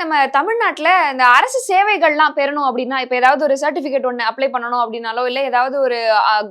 நம்ம தமிழ்நாட்டுல இந்த அரசு சேவைகள்லாம் பெறணும் அப்படின்னா இப்ப ஏதாவது ஒரு சர்டிபிகேட் ஒண்ணு அப்ளை பண்ணணும் அப்படின்னாலோ இல்ல ஏதாவது ஒரு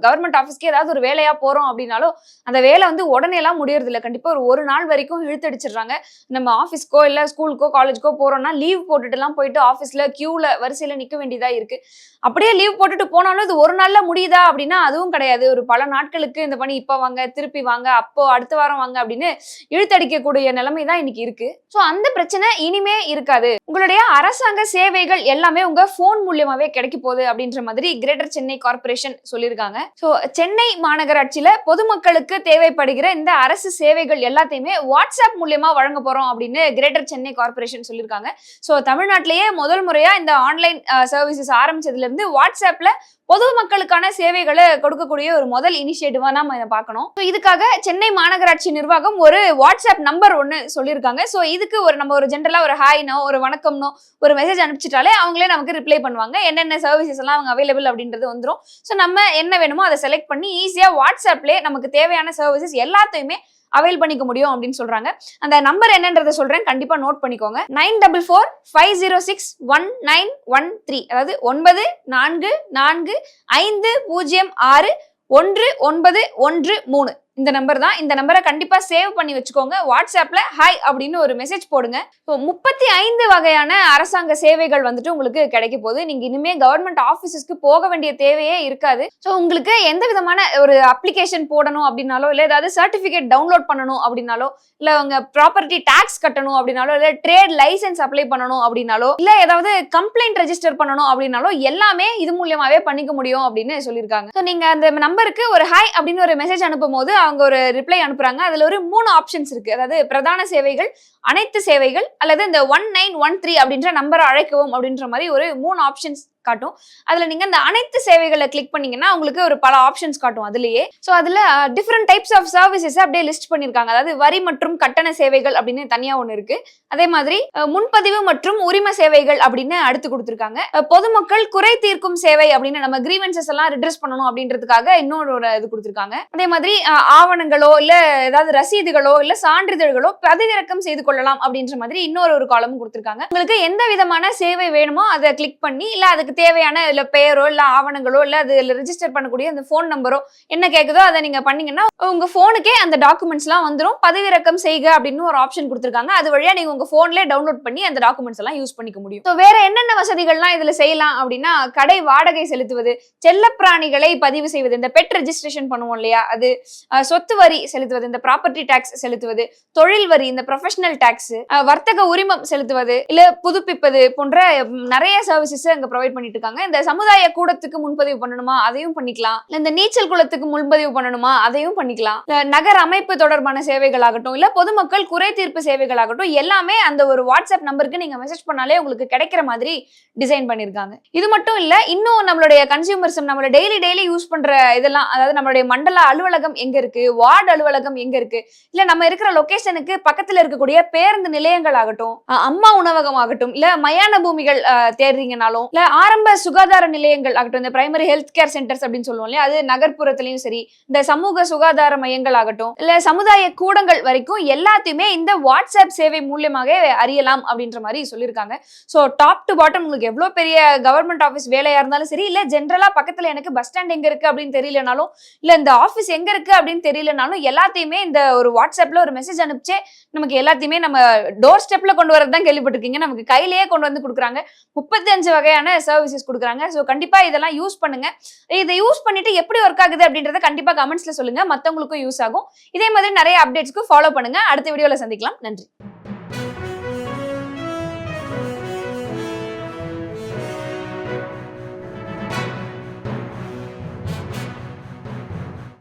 கவர்மெண்ட் ஆஃபீஸ்க்கு ஏதாவது ஒரு வேலையா போறோம் அப்படின்னாலோ அந்த வேலை வந்து உடனே எல்லாம் முடியறது இல்லை. கண்டிப்பா ஒரு ஒரு நாள் வரைக்கும் இழுத்தடிச்சிடுறாங்க நம்ம ஆஃபீஸ்க்கோ இல்லை ஸ்கூலுக்கோ காலேஜ்க்கோ போறோம்னா லீவ் போட்டுட்டு எல்லாம் போயிட்டு ஆஃபீஸ்ல க்யூவில் வரிசையில நிக்க வேண்டியதா இருக்கு. அப்படியே லீவ் போட்டுட்டு போனாலும் இது ஒரு நாள்ல முடியுதா அப்படின்னா அதுவும் கிடையாது. ஒரு பல நாட்களுக்கு இந்த பணி இப்போ வாங்க திருப்பி வாங்க அப்போ அடுத்த வாரம் வாங்க அப்படின்னு இழுத்தடிக்கக்கூடிய நிலைமை தான் இன்னைக்கு இருக்கு. ஸோ அந்த பிரச்சனை இனிமே இருக்காது. உங்களுடைய அரசாங்க சேவைகள் எல்லாமே உங்க போன் மூலியமாவே கிடைக்க போகுது அப்படின்ற மாதிரி கிரேட்டர் சென்னை கார்பரேஷன் சொல்லியிருக்காங்க. ஸோ சென்னை மாநகராட்சியில பொதுமக்களுக்கு தேவைப்படுகிற இந்த அரசு சேவைகள் எல்லாத்தையுமே வாட்ஸ்அப் மூலியமா வழங்க போறோம் அப்படின்னு கிரேட்டர் சென்னை கார்பரேஷன் சொல்லியிருக்காங்க. ஸோ தமிழ்நாட்டிலேயே முதல் முறையா இந்த ஆன்லைன் சர்வீசஸ் ஆரம்பிச்சதுல இருந்து வாட்ஸ்அப்ல பொதுமக்களுக்கான சேவைகளை கொடுக்கக்கூடிய ஒரு முதல் இனிஷியேட்டிவா நாம இதை பார்க்கணும். ஸோ இதுக்காக சென்னை மாநகராட்சி நிர்வாகம் ஒரு வாட்ஸ்அப் நம்பர் ஒன்று சொல்லியிருக்காங்க. ஸோ இதுக்கு ஒரு நம்ம ஒரு ஜென்ரலா ஒரு ஹாய்னோ ஒரு வணக்கம்னோ ஒரு மெசேஜ் அனுப்பிச்சிட்டாலே அவங்களே நமக்கு ரிப்ளை பண்ணுவாங்க. என்னென்ன சர்வீசஸ் எல்லாம் அவங்க அவைலபிள் அப்படின்றது வந்துடும் ஸோ நம்ம என்ன வேணுமோ அதை செலக்ட் பண்ணி ஈஸியாக வாட்ஸ்அப்லேயே நமக்கு தேவையான சர்வீசஸ் எல்லாத்தையுமே அவைல் பண்ணிக்க முடியும் அப்படின்னு சொல்றாங்க. அந்த நம்பர் என்னன்றத சொல்றேன். கண்டிப்பா நோட் பண்ணிக்கோங்க. Nine double four five zero six one nine one three அதாவது ஒன்பது நான்கு நான்கு ஐந்து பூஜ்ஜியம் ஆறு ஒன்று ஒன்பது ஒன்று மூணு. இந்த நம்பர் தான். இந்த நம்பரை கண்டிப்பா சேவ் பண்ணி வச்சுக்கோங்க. வாட்ஸ்அப்ல ஹாய் அப்படின்னு ஒரு மெசேஜ் போடுங்க. இப்போ முப்பத்தி ஐந்து வகையான அரசாங்க சேவைகள் வந்துட்டு உங்களுக்கு கிடைக்க போகுது. நீங்க இனிமே கவர்மெண்ட் ஆஃபீஸஸ்க்கு போக வேண்டிய தேவையே இருக்காது. ஸோ உங்களுக்கு எந்த விதமான ஒரு அப்ளிகேஷன் போடணும் அப்படின்னாலோ இல்லை ஏதாவது சர்டிஃபிகேட் டவுன்லோட் பண்ணணும் அப்படின்னாலோ இல்லை உங்க ப்ராப்பர்ட்டி டேக்ஸ் கட்டணும் அப்படின்னாலோ இல்லை ட்ரேட் லைசென்ஸ் அப்ளை பண்ணணும் அப்படின்னாலோ இல்லை ஏதாவது கம்ப்ளைண்ட் ரெஜிஸ்டர் பண்ணணும் அப்படின்னாலோ எல்லாமே இது மூலியமாவே பண்ணிக்க முடியும் அப்படின்னு சொல்லியிருக்காங்க. ஸோ நீங்க அந்த நம்பருக்கு ஒரு ஹாய் அப்படின்னு ஒரு மெசேஜ் அனுப்பும் போது அவங்க ஒரு ரிப்ளை அனுப்புறாங்க. அதுல ஒரு மூணு ஆப்ஷன்ஸ் இருக்கு. அதாவது பிரதான சேவைகள் அனைத்து சேவைகள் அல்லது இந்த ஒன் நைன் ஒன் த்ரீ அப்படின்ற நம்பரை அழைக்கவும் அப்படின்ற மாதிரி ஒரு மூணு ஆப்ஷன்ஸ் காட்டும். அதுல நீங்க இந்த அனைத்து சேவைகளை கிளிக் பண்ணீங்கன்னா உங்களுக்கு ஒரு பல ஆப்ஷன்ஸ் காட்டும் அதுலேயே. ஸோ அதுல டிஃப்ரெண்ட் டைப்ஸ் ஆஃப் சர்வீசஸ் அப்படியே லிஸ்ட் பண்ணியிருக்காங்க அதாவது வரி மற்றும் கட்டண சேவைகள் அப்படின்னு தனியா ஒன்று இருக்கு. அதே மாதிரி முன்பதிவு மற்றும் உரிம சேவைகள் அப்படின்னு அடுத்து கொடுத்துருக்காங்க. பொதுமக்கள் குறை தீர்க்கும் சேவை அப்படின்னு நம்ம கிரீவன்சஸ் எல்லாம் ரிட்ரஸ் பண்ணணும் அப்படின்றதுக்காக இன்னொரு ஒரு இது கொடுத்துருக்காங்க. அதே மாதிரி ஆவணங்களோ இல்ல ஏதாவது ரசீதுகளோ இல்ல சான்றிதழ்களோ பதிவிறக்கம் செய்து கொள்ளலாம் அப்படின்ற மாதிரி இன்னொரு ஒரு காலமும் கொடுத்துருக்காங்க. உங்களுக்கு எந்த விதமான சேவை வேணுமோ அதை கிளிக் பண்ணி இல்ல அதுக்கு தேவையான இல்ல பெயரோ இல்ல ஆவணங்களோ இல்ல அது ரெஜிஸ்டர் பண்ணக்கூடிய அந்த ஃபோன் நம்பரோ என்ன கேக்குதோ அதை நீங்க பண்ணீங்கன்னா உங்க போனுக்கே அந்த டாக்குமெண்ட்ஸ் எல்லாம் வந்துடும் பதிவிறக்கம் செய்க அப்படின்னு ஒரு ஆப்ஷன் கொடுத்துருக்காங்க. அது வழியா நீங்க உங்க போன்லயே டவுன்லோட் பண்ணி அந்த டாக்குமெண்ட்ஸ் எல்லாம் யூஸ் பண்ணிக்க முடியும். வேற என்னென்ன வசதிகள்லாம் இதுல செய்யலாம் அப்படின்னா கடை வாடகை செலுத்துவது செல்லப்பிராணிகளை பதிவு செய்வது இந்த பெட் ரெஜிஸ்ட்ரேஷன் பண்ணுவோம் இல்லையா? அது சொத்து வரி செலுத்துவது இந்த ப்ராப்பர்ட்டி டாக்ஸ் செலுத்துவது தொழில் வரி இந்த ப்ரொஃபஷனல் டாக்ஸ் வர்த்தக உரிமம் செலுத்துவது இல்ல புதுப்பிப்பது போன்ற நிறைய சர்வீசஸ் அங்க ப்ரொவைட் பண்ணிட்டு இருக்காங்க இந்த சமுதாய கூடத்துக்கு முன்பதிவு பண்ணணுமா? அதையும் பண்ணிக்கலாம். இல்ல இந்த நீச்சல் குளத்துக்கு முன்பதிவு பண்ணணுமா? அதையும் பண்ணிக்கலாம். நகர நகர் அமைப்பு தொடர்பான சேவைகள் ஆகட்டும் இல்ல பொதுமக்கள் குறை தீர்ப்பு சேவைகள் ஆகட்டும் எல்லாமே அந்த ஒரு வாட்ஸ்அப் நம்பருக்கு நீங்க மெசேஜ் பண்ணாலே உங்களுக்கு கிடைக்கிற மாதிரி டிசைன் பண்ணிருக்காங்க இது மட்டும் இல்ல இன்னும் நம்மளுடைய கன்சியூமர்ஸ் நம்மளோட டெய்லி டெய்லி யூஸ் பண்ற இதெல்லாம் அதாவது நம்மளுடைய மண்டல அலுவலகம் எங்க இருக்கு? வார்டு அலுவலகம் எங்க இருக்கு? இல்ல நம்ம இருக்கிற லொகேஷனுக்கு பக்கத்துல இருக்கக்கூடிய பேருந்து நிலையங்கள் ஆகட்டும் அம்மா உணவகம் ஆகட்டும் இல்ல மயான பூமிகள் தேடுறீங்கனாலும் இல்ல ஆரம்ப சுகாதார நிலையங்கள் ஆகட்டும் இந்த பிரைமரி ஹெல்த் கேர் சென்டர்ஸ் அப்படின்னு சொல்லுவோம் இல்லையா? அது நகர்ப்புறத்துலயும் சரி இந்த சமூக சுகாதார மையங்கள் ஆகட்டும் இல்ல சமுதாய கூடங்கள் வரைக்கும் எல்லாத்தையுமே இந்த வாட்ஸ்அப் சேவை மூலியமாக அறியலாம் அப்படின்ற மாதிரி சொல்லியிருக்காங்க. ஸோ டாப் டு பாட்டம் உங்களுக்கு எவ்வளோ பெரிய கவர்மெண்ட் ஆஃபீஸ் வேலையா இருந்தாலும் சரி இல்ல ஜென்ரலா பக்கத்துல எனக்கு பஸ் ஸ்டாண்ட் எங்க இருக்கு அப்படின்னு தெரியலனாலும் இல்ல இந்த ஆஃபீஸ் எங்க இருக்கு அப்படின்னு தெரியலனாலும் எல்லாத்தையுமே இந்த ஒரு வாட்ஸ்அப்ல ஒரு மெசேஜ் அனுப்பிச்சே நமக்கு எல்லாத்தையுமே நம்ம டோர் ஸ்டெப்ல கொண்டு வரது தான் கேள்விப்பட்டிருக்கீங்க. நமக்கு கையிலேயே கொண்டு வந்து கொடுக்குறாங்க. முப்பத்தி அஞ்சு வகையான சர்வீசஸ் கொடுக்குறாங்க. ஸோ கண்டிப்பா இதெல்லாம் யூஸ் பண்ணுங்க. இதை யூஸ் பண்ணிட்டு எப்படி ஒர்க் ஆகுது அப்படின்றத கண்டிப்பா கமெண்ட்ஸில் சொல்லுங்க. மற்றவங்களுக்கும் யூஸ் ஆகும். இதே மாதிரி நிறைய அப்டேட்ஸ்க்கு ஃபாலோ பண்ணுங்க. அடுத்த வீடியோவில் சந்திக்கலாம். நன்றி.